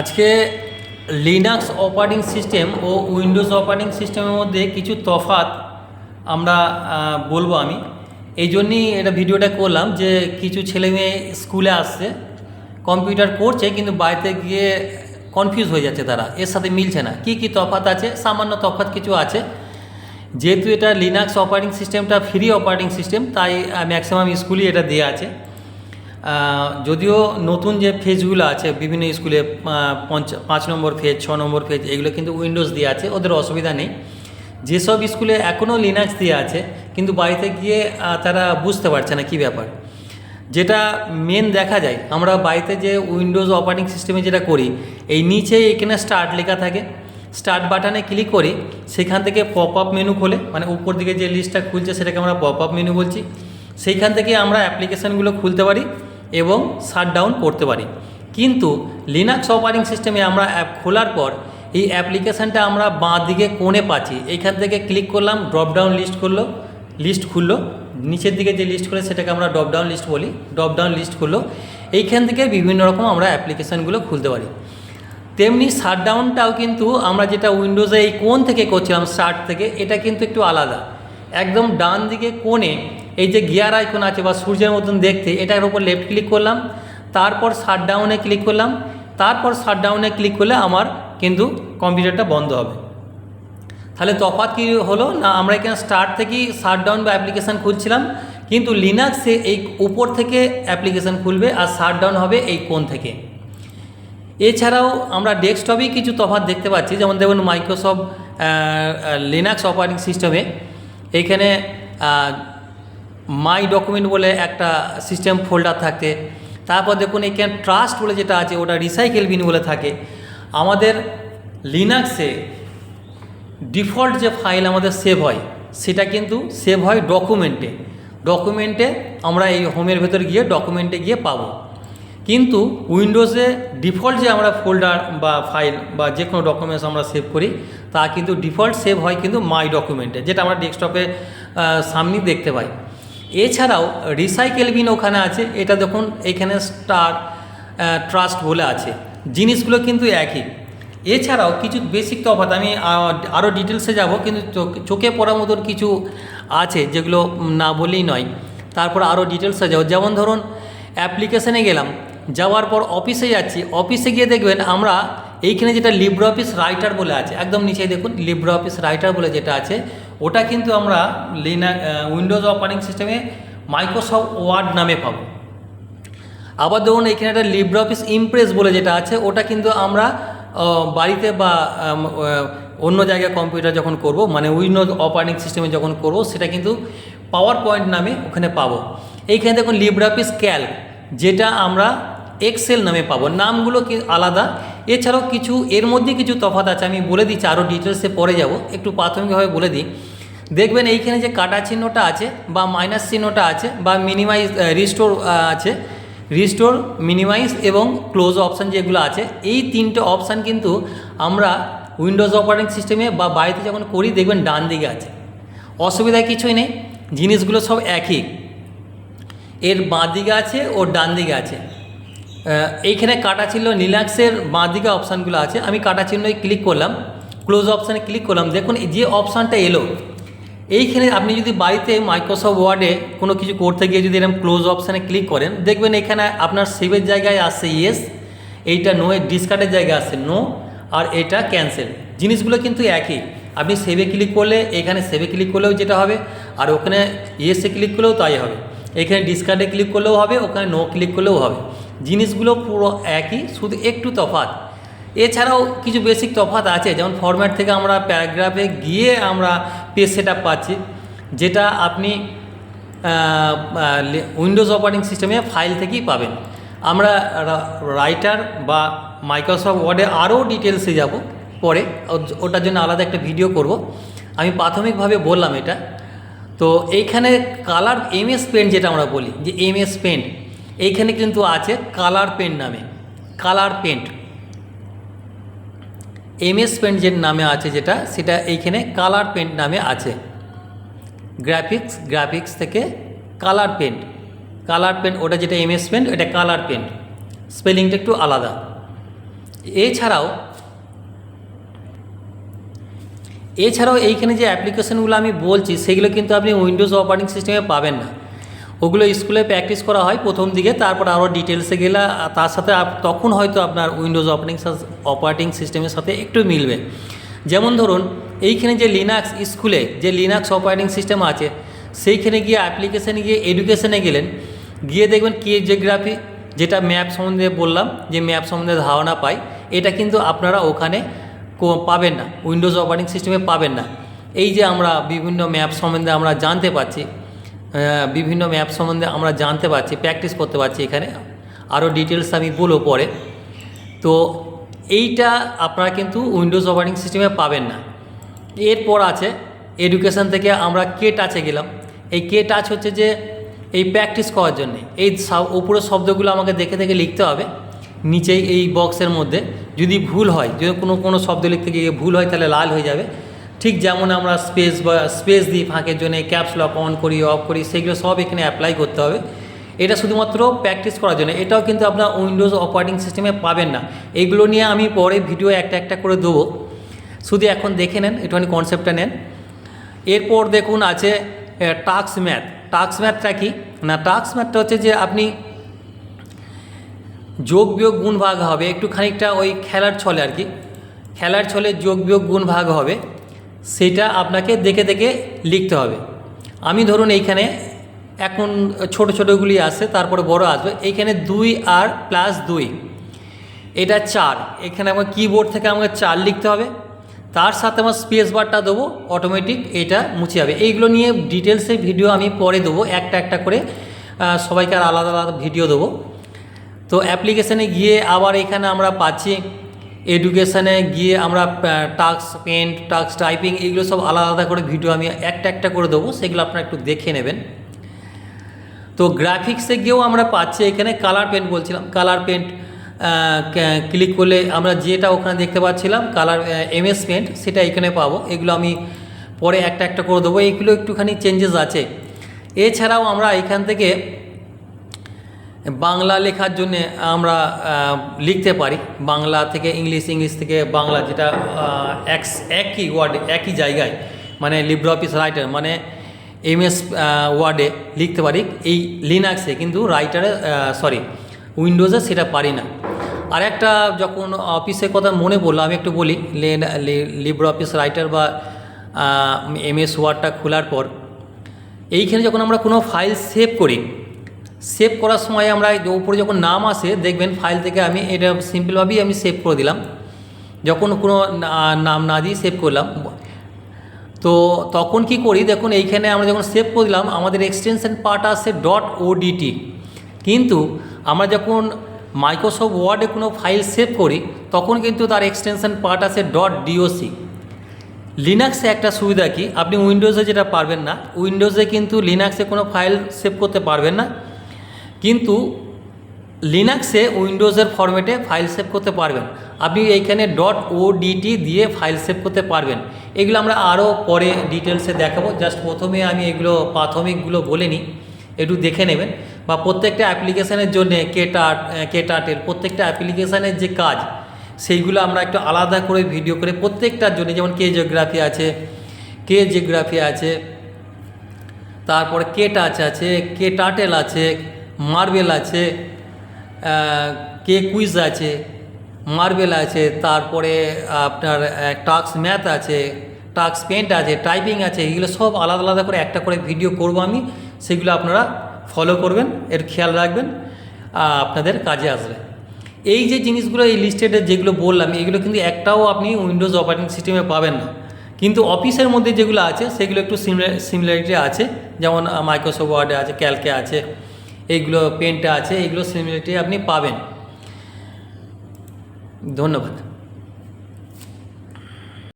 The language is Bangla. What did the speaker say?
আজকে লিনাক্স অপারেটিং সিস্টেম ও উইন্ডোজ অপারেটিং সিস্টেমের মধ্যে কিছু তফাৎ আমরা বলব আমি। এই জন্যই এটা ভিডিওটা করলাম যে কিছু ছেলে মেয়ে স্কুলে আসছে, কম্পিউটার করছে, কিন্তু বাড়িতে গিয়ে কনফিউজ হয়ে যাচ্ছে তারা, এর সাথে মিলছে না। কি কি তফাৎ আছে? সামান্য তফাৎ কিছু আছে। যেহেতু এটা লিনাক্স অপারেটিং সিস্টেমটা ফ্রি অপারেটিং সিস্টেম তাই ম্যাক্সিমাম স্কুলই এটা দেওয়া আছে। যদিও নতুন যে ফেজগুলো আছে, বিভিন্ন স্কুলে পাঁচ নম্বর ফেজ, ছ নম্বর ফেজ, এগুলো কিন্তু উইন্ডোজ দিয়ে আছে, ওদের অসুবিধা নেই। যেসব স্কুলে এখনও লিনাক্স দিয়ে আছে, কিন্তু বাড়িতে গিয়ে তারা বুঝতে পারছে না কী ব্যাপার। যেটা মেন দেখা যায়, আমরা বাড়িতে যে উইন্ডোজ অপারেটিং সিস্টেমে যেটা করি, এই নিচে এখানে স্টার্ট লেখা থাকে। স্টার্ট বাটনে ক্লিক করি, সেখান থেকে পপ আপ মেনু খোলে মানে উপর দিকে যে লিস্টটা খুলছে, সেটাকে আমরা পপ আপ মেনু বলছি। সেইখান থেকে আমরা অ্যাপ্লিকেশানগুলো খুলতে পারি। এবং শাট ডাউন করতে পারি। কিন্তু লিনাক্স অপারেটিং সিস্টেমে আমরা অ্যাপ খোলার পর এই অ্যাপ্লিকেশানটা আমরা বাঁ দিকে কোণে পাচ্ছি। এইখান থেকে ক্লিক করলাম ড্রপ ডাউন লিস্ট করল লিস্ট খুললো। নিচের দিকে যে লিস্ট করে সেটাকে আমরা ড্রপ ডাউন লিস্ট বলি। ড্রপ ডাউন লিস্ট খুললো। এইখান থেকে বিভিন্ন রকম আমরা অ্যাপ্লিকেশানগুলো খুলতে পারি। তেমনি শাটডাউনটাও কিন্তু আমরা যেটা উইন্ডোজে এই কোণ থেকে করছিলাম স্টার্ট থেকে, এটা কিন্তু একটু আলাদা। একদম ডান দিকে কোণে এই যে গিয়ার আইকন আছে বা সূর্যের মতন দেখতে, এটার উপর লেফট ক্লিক করলাম, তারপর শাটডাউনে ক্লিক করলাম, তারপর শাটডাউনে ক্লিক করলে আমার কিন্তু কম্পিউটারটা বন্ধ হবে। তাহলে তফাৎ কী হলো? না, আমরা এখানে স্টার্ট থেকেই শাটডাউন বা অ্যাপ্লিকেশান খুলছিলাম, কিন্তু লিনাক্সে এই উপর থেকে অ্যাপ্লিকেশান খুলবে আর শাটডাউন হবে এই কোন থেকে। এছাড়াও আমরা ডেস্কটপেই কিছু তফাৎ দেখতে পাচ্ছি, যেমন দেখুন মাইক্রোসফট লিনাক্স অপারেটিং সিস্টেমে এইখানে মাই ডকুমেন্ট বলে একটা সিস্টেম ফোল্ডার থাকতে। তারপর দেখুন এখানে ট্রাস্ট বলে যেটা আছে, ওটা রিসাইকেল বিন বলে থাকে। আমাদের লিনাক্সে ডিফল্ট যে ফাইল আমাদের সেভ হয়, সেটা কিন্তু সেভ হয় ডকুমেন্টে ডকুমেন্টে আমরা এই হোমের ভেতর গিয়ে ডকুমেন্টে গিয়ে পাবো। কিন্তু উইন্ডোজে ডিফল্ট যে আমরা ফোল্ডার বা ফাইল বা যে কোনো ডকুমেন্টস আমরা সেভ করি, তা কিন্তু ডিফল্ট সেভ হয় কিন্তু মাই ডকুমেন্টে যেটা আমরা ডেস্কটপে সামনে দেখতে পাই। এছাড়াও রিসাইকেল বিন ওখানে আছে, এটা দেখুন এখানে স্টার ট্রাস্ট বলে আছে। জিনিসগুলো কিন্তু একই। এছাড়াও কিছু বেসিক তফাৎ, আমি আরও ডিটেলসে যাব, কিন্তু চোখ- পড়ার মতন কিছু আছে, যেগুলো না বললেই নয়। তারপর আরও ডিটেলসে যাব। যেমন ধরুন অ্যাপ্লিকেশানে গেলাম, যাওয়ার পর অফিসে যাচ্ছি অফিসে গিয়ে দেখবেন আমরা এইখানে যেটা লিব্রে অফিস রাইটার বলে আছে, একদম নিচে দেখুন লিব্রে অফিস রাইটার বলে যেটা আছে ওটা কিন্তু আমরা লিনা উইন্ডোজ অপারেটিং সিস্টেমে মাইক্রোসফট ওয়ার্ড নামে পাবো। আবার ধরুন এখানে একটা লিব্রে অফিস ইমপ্রেস বলে যেটা আছে, ওটা কিন্তু আমরা বাড়িতে বা অন্য জায়গায় কম্পিউটার যখন করব মানে উইন্ডোজ অপারেটিং সিস্টেমে যখন করব, সেটা কিন্তু পাওয়ার পয়েন্ট নামে ওখানে পাবো। এইখানে দেখুন লিব্রে অফিস ক্যালক যেটা আমরা এক্সেল নামে পাবো। নামগুলো কি আলাদা? এছাড়াও কিছু, এর মধ্যে কিছু তফাৎ আছে, আমি বলে দিচ্ছি, আরও ডিটেলসে পরে যাব। একটু প্রাথমিকভাবে বলে দিই। দেখবেন এইখানে যে কাটা চিহ্নটা আছে বা মাইনাস চিহ্নটা আছে বা মিনিমাইজ রিস্টোর আছে রিস্টোর মিনিমাইজ এবং ক্লোজ অপশান যেগুলো আছে, এই তিনটে অপশান কিন্তু আমরা উইন্ডোজ অপারেটিং সিস্টেমে বা বাড়িতে যখন করি, দেখবেন ডান দিকে আছে। অসুবিধা কিছুই নেই, জিনিসগুলো সব একই। এর বাঁ দিকে আছে ও ডান দিকে আছে। এইখানে কাটা ছিল লিনাক্সের বাঁ দিকে অপশানগুলো আছে। আমি কাটা চিহ্নই ক্লিক করলাম। ক্লোজ অপশানে ক্লিক করলাম। দেখুন যে অপশানটা এলো, এইখানে আপনি যদি বাড়িতে মাইক্রোসফট ওয়ার্ডে কোনো কিছু করতে গিয়ে যদি এরকম ক্লোজ অপশানে ক্লিক করেন, দেখবেন এখানে আপনার সেভের জায়গায় আসছে ইয়েস এইটা নো এর ডিসকার্ডের জায়গায় আসছে নো আর এটা ক্যান্সেল জিনিসগুলো কিন্তু একই। আপনি সেভে ক্লিক করলে, এখানে সেভে ক্লিক করলেও যেটা হবে, আর ওখানে ইয়েসে ক্লিক করলেও তাই হবে। এখানে ডিসকার্ডে ক্লিক করলেও হবে, ওখানে নো ক্লিক করলেও হবে। জিনিসগুলো পুরো একই, শুধু একটু তফাৎ। এছাড়াও কিছু বেসিক তফাৎ আছে, যেমন ফরম্যাট থেকে আমরা প্যারাগ্রাফে গিয়ে আমরা পেজ সেট আপ পাচ্ছি, যেটা আপনি উইন্ডোজ অপারেটিং সিস্টেমে ফাইল থেকেই পাবেন। আমরা রাইটার বা মাইক্রোসফট ওয়ার্ডে আরও ডিটেলসে যাব পরে ওটার জন্য আলাদা একটা ভিডিও করব। আমি প্রাথমিকভাবে বললাম এটা তো এইখানে কালার এমএস পেন্ট যেটা আমরা বলি, যে এমএস পেন্ট এইখানে কিন্তু আছে কালার পেন্ট নামে কালার পেন্ট এমএস পেন্ট যে নামে আছে যেটা, সেটা এইখানে কালার পেন্ট নামে আছে। গ্রাফিক্স গ্রাফিক্স থেকে কালার পেন্ট কালার পেন্ট ওটা যেটা এমএস পেন্ট এটা কালার পেন্ট স্পেলিংটা একটু আলাদা। এছাড়াও এছাড়াও এইখানে যে অ্যাপ্লিকেশনগুলো আমি বলছি, সেগুলো কিন্তু আপনি উইন্ডোজ অপারেটিং সিস্টেমে পাবেন না। ওগুলো স্কুলে প্র্যাকটিস করা হয় প্রথম দিকে, তারপর আরও ডিটেলসে গেলে তার সাথে তখন হয়তো আপনার উইন্ডোজ অপারেটিং অপারেটিং সিস্টেমের সাথে একটু মিলবে। যেমন ধরুন, এইখানে যে লিনাক্স স্কুলে যে লিনাক্স অপারেটিং সিস্টেম আছে, সেইখানে গিয়ে অ্যাপ্লিকেশানে গিয়ে এডুকেশনে গেলেন, গিয়ে দেখবেন কে জিওগ্রাফি যেটা ম্যাপ সম্বন্ধে বললাম, যে ম্যাপ সম্বন্ধে ধারণা পাই, এটা কিন্তু আপনারা ওখানে পাবেন না উইন্ডোজ অপারেটিং সিস্টেমে পাবেন না। এই যে আমরা বিভিন্ন ম্যাপ সম্বন্ধে আমরা জানতে পারছি বিভিন্ন ম্যাপ সম্বন্ধে আমরা জানতে পারছি প্র্যাকটিস করতে পারছি এখানে। আরও ডিটেলস আমি বলব পরে। তো এইটা আপনারা কিন্তু উইন্ডোজ অপারেটিং সিস্টেমে পাবেন না। এরপর আছে এডুকেশন থেকে আমরা কে টাচে গেলাম। এই কে টাচ হচ্ছে যে এই প্র্যাকটিস করার জন্যে। এই উপরের শব্দগুলো আমাকে দেখে দেখে লিখতে হবে। নিচেই এই বক্সের মধ্যে। যদি ভুল হয়, যদি কোনো কোনো শব্দ লিখতে গিয়ে ভুল হয়, তাহলে লাল হয়ে যাবে। ঠিক যেমন আমরা স্পেস বা স্পেস দিই ফাঁকের জন্য ক্যাপস লক অন করি অফ করি, সেগুলো সব এখানে অ্যাপ্লাই করতে হবে। এটা শুধুমাত্র প্র্যাকটিস করার জন্য। এটাও কিন্তু আপনার উইন্ডোজ অপারেটিং সিস্টেমে পাবেন না। এইগুলো নিয়ে আমি পরে ভিডিও একটা একটা করে দেবো। শুধু এখন দেখে নেন, একটুখানি কনসেপ্টটা নেন। এরপর দেখুন আছে টাক্স ম্যাথ টাক্স ম্যাথটা কি? না টাক্স ম্যাথটা হচ্ছে যে আপনি যোগ বিয়োগ গুণ ভাগ হবে একটু খানিকটা ওই খেলার ছলে আর কি। খেলার ছলে যোগ বিয়োগ গুণ ভাগ হবে, সেটা আপনাকে দেখে দেখে লিখতে হবে। আমি ধরুন এইখানে এখন ছোট ছোটোগুলি আসছে তারপরে বড় আসবে, এইখানে দুই আর প্লাস দুই। এটা চার, এখানে আমার কিবোর্ড থেকে আমাকে চার লিখতে হবে। তার সাথে আমার স্পেস বারটা দেবো অটোমেটিক এটা মুছে যাবে। এইগুলো নিয়ে ডিটেলসে ভিডিও আমি পরে দেবো, একটা একটা করে সবাইকে আর আলাদা আলাদা ভিডিও দেবো। তো অ্যাপ্লিকেশানে গিয়ে আবার এখানে আমরা পাচ্ছি। এডুকেশানে গিয়ে আমরা টাক্স পেন্ট টাক্স টাইপিং এগুলো সব আলাদা আলাদা করে ভিডিও আমি একটা একটা করে দেবো, সেগুলো আপনারা একটু দেখে নেবেন। তো গ্রাফিক্সে গিয়েও আমরা পাচ্ছি এখানে কালার পেন্ট বলছিলাম। কালার পেন্ট ক্লিক করলে আমরা যেটা ওখানে দেখতে পাচ্ছিলাম কালার এমএস পেন্ট সেটা এখানে পাবো। এগুলো আমি পরে একটা একটা করে দেবো। এগুলো একটুখানি চেঞ্জেস আছে। এছাড়াও আমরা এখান থেকে বাংলা লেখার জন্য আমরা লিখতে পারি। বাংলা থেকে ইংলিশ ইংলিশ থেকে বাংলা যেটা এক একই ওয়ার্ডে একই জায়গায় মানে লিব্র অফিস রাইটার মানে এমএস ওয়ার্ডে লিখতে পারি। এই লিনাক্সে কিন্তু রাইটারে সরি উইন্ডোজে সেটা পারি না। আর একটা যখন অফিসের কথা মনে পড়ল, আমি একটু বলি লিব্র অফিস রাইটার বা এমএস ওয়ার্ডটা খোলার পর, এইখানে যখন আমরা কোনো ফাইল সেভ করি সেভ করার সময় আমরা উপরে যখন নাম আসে, দেখবেন ফাইল থেকে আমি এটা সিম্পলভাবেই আমি সেভ করে দিলাম। যখন কোনো নাম না দিয়ে সেভ করলাম। তো তখন কি করি, দেখুন এইখানে আমরা যখন সেভ করে দিলাম, আমাদের এক্সটেনশন পার্ট আসে. ডট ওডিটি কিন্তু আমরা যখন মাইক্রোসফট ওয়ার্ডে কোনো ফাইল সেভ করি, তখন কিন্তু তার এক্সটেনশন পার্ট আসে. ডট ডিওসি লিনাক্সে একটা সুবিধা কি, আপনি উইন্ডোজে যেটা পারবেন না উইন্ডোজে কিন্তু লিনাক্সে কোনো ফাইল সেভ করতে পারবেন না। কিন্তু লিনাক্সে উইন্ডোজের ফরম্যাটে ফাইল সেভ করতে পারবেন। আপনি এইখানে. ডট ওডিটি দিয়ে ফাইল সেভ করতে পারবেন। এগুলো আমরা আরও পরে ডিটেলসে দেখাবো। জাস্ট প্রথমে আমি এগুলো, প্রাথমিকগুলো বলে নিই। একটু দেখে নেবেন। বা প্রত্যেকটা অ্যাপ্লিকেশানের জন্য কেটাট কেটাটের প্রত্যেকটা অ্যাপ্লিকেশানের যে কাজ, সেইগুলো আমরা একটু আলাদা করে ভিডিও করে প্রত্যেকটার জন্য, যেমন কে জিওগ্রাফি আছে কে জিওগ্রাফি আছে, তারপরে কে টাচ আছে কে টাটেল আছে মার্বেল আছে কে কুইজ আছে, মার্বেল আছে, তারপরে আপনার টাক্স ম্যাথ আছে টাক্স পেন্ট আছে, টাইপিং আছে, এগুলো সব আলাদা আলাদা করে একটা করে ভিডিও করব আমি, সেগুলো আপনারা ফলো করবেন, এর খেয়াল রাখবেন আপনাদের কাজে আসবে। এই যে জিনিসগুলো, এই লিস্টেডে যেগুলো বললাম, এগুলো কিন্তু একটাও আপনি উইন্ডোজ অপারেটিং সিস্টেমে পাবেন না। কিন্তু অফিসের মধ্যে যেগুলো আছে, সেগুলো একটু সিমিলারিটি আছে, যেমন মাইক্রোসফট ওয়ার্ডে আছে ক্যালকে আছে এইগুলো পেনটা আছে এইগুলো সিমিলারিটি আপনি পাবেন। ধন্যবাদ।